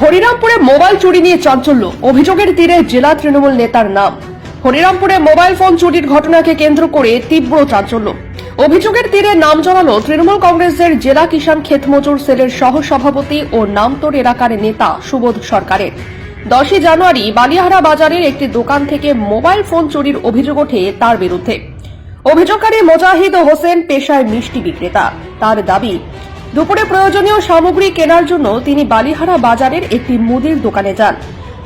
হরিরামপুরে mobile চুরি নিয়ে চাঞ্চল্য। অভিযোগের তীরে জেলা তৃণমূল নেতার নাম। হরিরামপুরে মোবাইল ফোন চুরির ঘটনাকে কেন্দ্র করে তীব্র চাঞ্চল্য। অভিযোগের তীরে নাম জানালো তৃণমূল কংগ্রেসের জেলা কিষাণ ক্ষেত মজুর সেলের সহ সভাপতি ও নামতোর এলাকার নেতা সুবোধ সরকারের। দশই জানুয়ারি বালিয়াহারা বাজারের একটি দোকান থেকে মোবাইল ফোন চুরির অভিযোগ ওঠে তার বিরুদ্ধে। অভিযোগকারী মোজাহিদ হোসেন পেশায় মিষ্টি বিক্রেতা। তার দাবি দুপুরে প্রয়োজনীয় সামগ্রী কেনার জন্য তিনি বালিহারা বাজারের একটি মুদির দোকানে যান।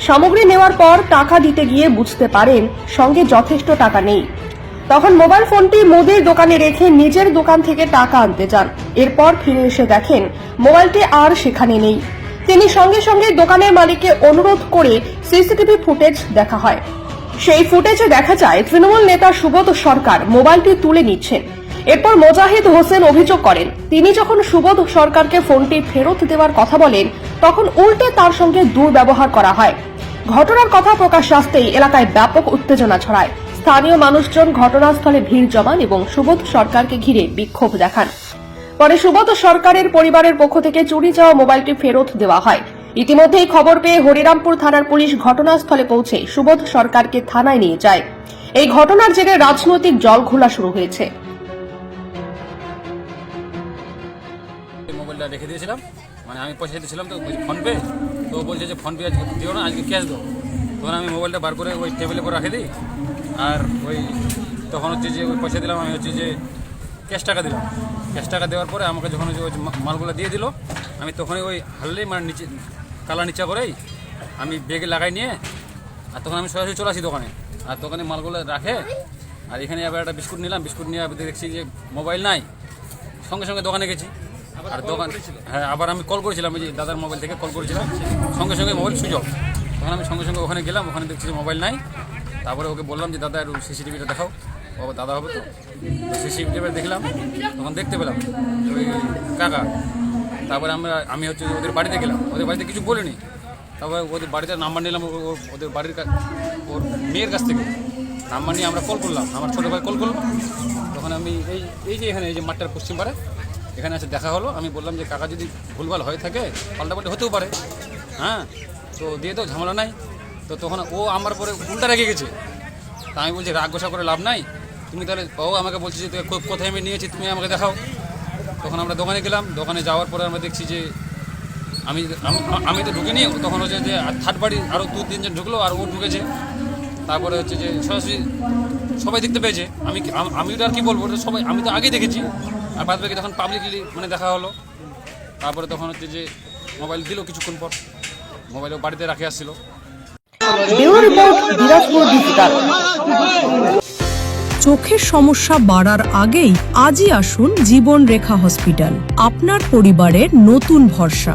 সামগ্রী নেওয়ার পর টাকা দিতে গিয়ে বুঝতে পারেন সঙ্গে যথেষ্ট টাকা নেই। তখন মোবাইল ফোনটি মুদির দোকানে রেখে নিজের দোকান থেকে টাকা আনতে যান। এরপর ফিরে এসে দেখেন, মোবাইলটি আর সেখানে নেই। তিনি সঙ্গে সঙ্গে দোকানের মালিককে অনুরোধ করে সিসিটিভি ফুটেজ দেখা হয়। সেই ফুটেজে দেখা যায়, তৃণমূল নেতা সুবোধ সরকার মোবাইলটি তুলে নিচ্ছেন। এরপর মোজাহিদ হোসেন অভিযোগ করেন, তিনি যখন সুবোধ সরকারকে ফোনটি ফেরত দেওয়ার কথা বলেন, তখন উল্টে তার সঙ্গে দুর্ব্যবহার করা হয়। ঘটনার কথা প্রকাশ আসতেই এলাকায় ব্যাপক উত্তেজনা ছড়ায়। স্থানীয় মানুষজন ঘটনাস্থলে ভিড় জমান এবং সুবোধ সরকারকে ঘিরে বিক্ষোভ দেখান। পরে সুবোধ সরকারের পরিবারের পক্ষ থেকে চুরি যাওয়া মোবাইলটি ফেরত দেওয়া হয়। ইতিমধ্যেই খবর পেয়ে হরিরামপুর থানার পুলিশ ঘটনাস্থলে পৌঁছে সুবোধ সরকারকে থানায় নিয়ে যায়। এই ঘটনার জেরে রাজনৈতিক জল ঘোলা শুরু হয়েছে। মোবাইলটা রেখে দিয়েছিলাম। মানে আমি পয়সা দিয়েছিলাম তো ফোনপে তো বলছে যে ফোনপে আজকে দিও না, আজকে ক্যাশ দাও। তখন আমি মোবাইলটা বার করে ওই টেবিলের উপর রাখে দিই। আর ওই তখন হচ্ছে যে ওই পয়সা দিলাম, আমি হচ্ছে যে ক্যাশ টাকা দিলাম। ক্যাশ টাকা দেওয়ার পরে আমাকে যখন ওই মালগুলো দিয়ে দিল, আমি তখনই ওই হারলেই মানে নিচে, কালা নিচা করেই আমি বেগে লাগাই নিয়ে, আর তখন আমি সরাসরি চলে আসি দোকানে। আর দোকানে মালগুলো রাখে, আর এখানে আবার একটা বিস্কুট নিলাম। বিস্কুট নিয়ে দেখছি যে মোবাইল নাই। সঙ্গে সঙ্গে দোকানে গেছি। আর দোকান হ্যাঁ আবার আমি কল করেছিলাম ওই যে দাদার মোবাইল থেকে কল করেছিলাম। সঙ্গে সঙ্গে মোবাইল সুইচ অফ তখন আমি সঙ্গে সঙ্গে ওখানে গেলাম ওখানে দেখছি যে মোবাইল নাই। তারপরে ওকে বললাম যে দাদা একটু সিসিটিভিটা দেখাও। ও দাদা হবে তো? সিসিটিভিটা দেখলাম তখন দেখতে পেলাম ওই কাকা। তারপরে আমরা আমি হচ্ছে ওদের বাড়িতে গেলাম। ওদের বাড়িতে কিছু বলিনি। তারপরে ওদের বাড়িতে নাম্বার নিলাম ওদের বাড়ির ওর মেয়ের কাছ থেকে। নাম্বার নিয়ে আমরা কল করলাম। আমার ছোটো ভাই কল করলাম তখন আমি এই এই যে এখানে এই যে মাঠটার পশ্চিম পারে এখানে এসে দেখা হলো। আমি বললাম যে, কাকা যদি ভুলভাল হয়ে থাকে, পাল্টাপাল্টি হতেও পারে। হ্যাঁ? তো দিয়ে তো ঝামেলা নাই। তো তখন ও আমার পরে উল্টা রেগে গেছে। তা আমি বলছি, রাগ গোসা করে লাভ নাই। তুমি তাহলে ও আমাকে বলছে যে কোথায় আমি নিয়েছি, তুমি আমাকে দেখাও। তখন আমরা দোকানে গেলাম। দোকানে যাওয়ার পরে আমরা দেখছি যে, আমি, আমি- তো ঢুকিনি। তখন হচ্ছে যে থার্ড বাড়ি আরও দু, তিনজন ঢুকলো আর ও ঢুকেছে। তারপরে হচ্ছে যে সরাসরি সবাই দেখতে পেয়েছে। আমি আম- আর কি বলব? সবাই, আমি তো আগেই দেখেছি। আর বাদ বাকি তখন পাবলিকলি মানে দেখা হলো তারপরে তখন হচ্ছে যে মোবাইল দিল কিছুক্ষণ পর মোবাইল বাড়িতে রাখে আসছিল। চোখের সমস্যা বাড়ার আগেই আজই আসুন জীবন রেখা হসপিটাল। আপনার পরিবারের নতুন ভরসা।